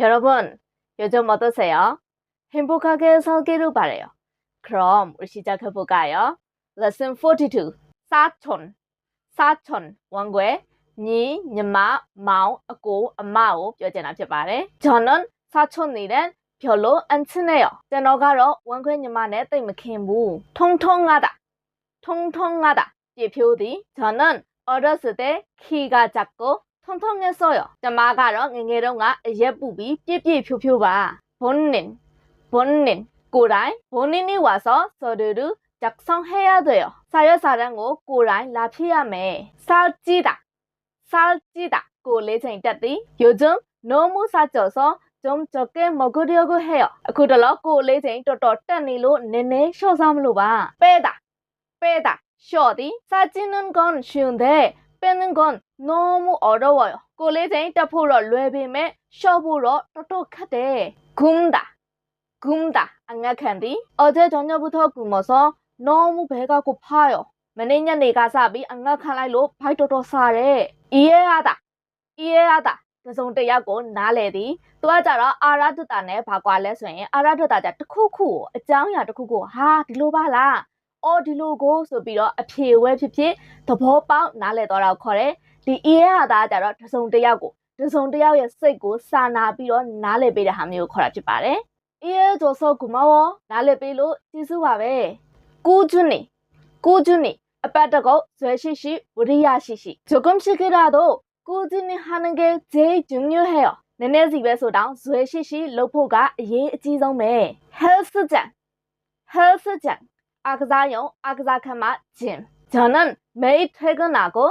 여러분, 요즘 어떠세요? 행복하게 살기를 바래요. 그럼 우리 시작해 볼까요? Lesson 42. 사촌. 사촌. 원고에 니, 님마, 마오, 아고, 마오 표현하지 말해. 저는 사촌이란 별로 안 친해요. 제너가로 원고에 님마네 뜸이케무. 통통하다. 통통하다. 이 표현이 저는 어렸을 때 키가 작고 ထုံထုံငယ်စော့ရကျမကတော့ငငယ်တုန်းကအရက်ပူပြီးပြည့်ပြည့်ဖြိုးဖြိုးပါဘွန်းနင်ဘွန်းနင်ကိုတိုင်းဘွန်းနင်နေဝါစော့စော်ဒူဒူဂျက်ဆောင်ဟဲရတယ်ရစာရွက်စာတမ်းကိုကိုတိုင်းလာဖြည့်ရမယ်စာကြည့်တာစာကြည့်တာကိုလေးချိန်တက်သည်ယိုဂျွန်းနိုမူစာကြော်စော့ဂျုံဂျော့ကဲမဂိုဒီယိုကိုဟဲရအခုတလောကိုလေးချိန်တော်တော်တက်နေလို့နည်းနည်းရှော့စားမလို့ပါပဲတာပဲတာရှော့သည်စာချင်းနွန်ကွန်ရှင်တဲ့ပင်းနွန်ကွန် နော်မှုအော်တော့ဝါကိုလေးချင်းတက်ဖို့တော့လွယ်ပေမဲ့ရှော့ဖို့တော့တော်တော်ခက်တယ်ဂွမ်ဒါဂွမ်ဒါအငတ်ခံသည်အော်တဲ့ကြောင့်ညဘုထောကူမစောနော်မှုဘဲကကိုဖားရောမနေ့ညနေကစပြီးအငတ်ခံလိုက်လို့ဘိုက်တော်တော်စားတယ်ဤရဲရတာဤရဲရတာတစုံတယောက်ကိုနားလဲသည်သူကကြတော့အာရဒတနဲ့ဘာကွာလဲဆိုရင်အာရဒတကြတခုခုကိုအကြောင်းအရာတခုခုဟာဒီလိုပါလားအော်ဒီလိုကိုဆိုပြီးတော့အဖြေဝဲဖြစ်ဖြစ်သဘောပေါက်နားလဲတော့တော့ခေါ်တယ် ဒီ EA ဟာသားကြတော့တစုံတစ်ယောက်ကိုတစုံတစ်ယောက်ရဲ့စိတ်ကိုစာနာပြီးတော့နားလည်ပေးတဲ့ဟာမျိုးခေါ်တာဖြစ်ပါတယ်။အေးဂျိုဆိုကူမောနားလည်ပေးလို့ကျေးဇူးပါပဲ။ကူဂျွနီကူဂျွနီအပတ်တကောဇွဲရှိရှိဝရိယရှိရှိဂျိုကွမ်ရှိကေရာတို့ကူဂျွနီဟာနငယ်ဂျေဂျွန်ညိုဟဲယောနည်းနည်းစီပဲဆိုတော့ဇွဲရှိရှိလုပ်ဖို့ကအရေးအကြီးဆုံးပဲ။ Health ကြံ Health ကြံအကစားယုံအကစားခန်းမှာ gym ဂျာနန်မေးထေကနာကို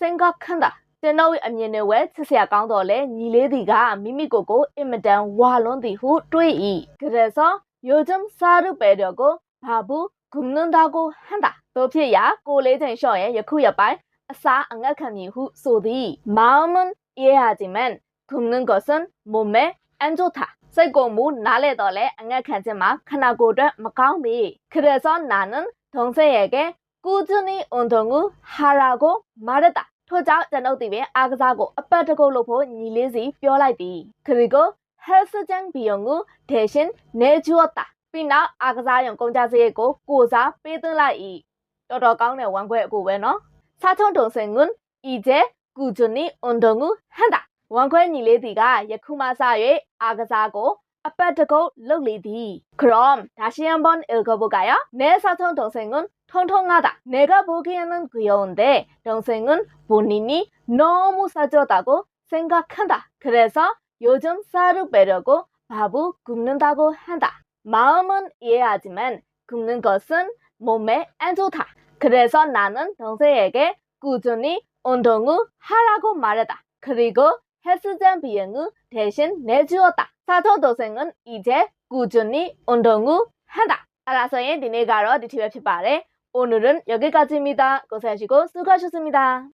စင်ကခန်းတာကျွန်တော်အမြင်နဲ့ဝဲချစ်စရာကောင်းတော့လေညီလေးတီကမိမိကိုယ်ကိုအင်မတန်ဝါလွန်းသည်ဟုတွေး၏ကရစောယောဂျမ်စာရုပေတော့ကိုဘာဘူးဂုဏန်ဒါကိုဟန်တာတို့ဖြစ်ရာကိုလေးချိန်လျှော့ရဲ့ယခုရပိုင်းအစာအငတ်ခံမည်ဟုဆိုသည်မောင်မွန်အေဟာဂျီမန်ဂုဏန်ကောစန်မိုမဲအန်ဂျိုသာစိတ်ကုန်မှုနားလဲတော့လဲအငတ်ခံခြင်းမှာခနာကိုယ်အတွက်မကောင်းပေခရစောနာနန်ဒုံဆေရဲ့ကကုဇနီအွန်ဒုံဟာရာကိုမာရတာ ထို့ကြောင့်ကျွန်ုပ်သည်ပင်အားကစားကိုအပတ်တကုတ်လို့ဖို့ညီလေးစီပြောလိုက်သည်ခရီကိုဟဲဆဂျန်ဘီယုံကိုဒေရှင်နေဂျူတာပြီးနောက်အားကစားရုံကုန်ကြစရိတ်ကိုကိုစားပေးသွင်းလိုက်၏တော်တော်ကောင်းတဲ့ဝမ်ခွဲအကိုပဲနော်စားထုံတုံစင်ငွန်းဤကျကုဂျွနီအွန်ဒုံဟန်တာဝမ်ခွဲညီလေးတီကယခုမှစ၍အားကစားကို အပတ်တကုတ်လုပ်လေသည် 그럼 다시 한번 읽어볼까요? 내 사촌 동생은 통통하다. 내가 보기에는 귀여운데 동생은 본인이 너무 살쪄다고 생각한다. 그래서 요즘 살을 빼려고 밥을 굶는다고 한다. 마음은 이해하지만 굶는 것은 몸에 안 좋다. 그래서 나는 동생에게 꾸준히 운동을 하라고 말했다. 그리고 헬스장 비용을 대신 내주었다. 사초도생은 이제 꾸준히 운동 후 한다. 따라서 의 니네가로 니티베 피바레 오늘은 여기까지입니다. 고생하시고 수고하셨습니다.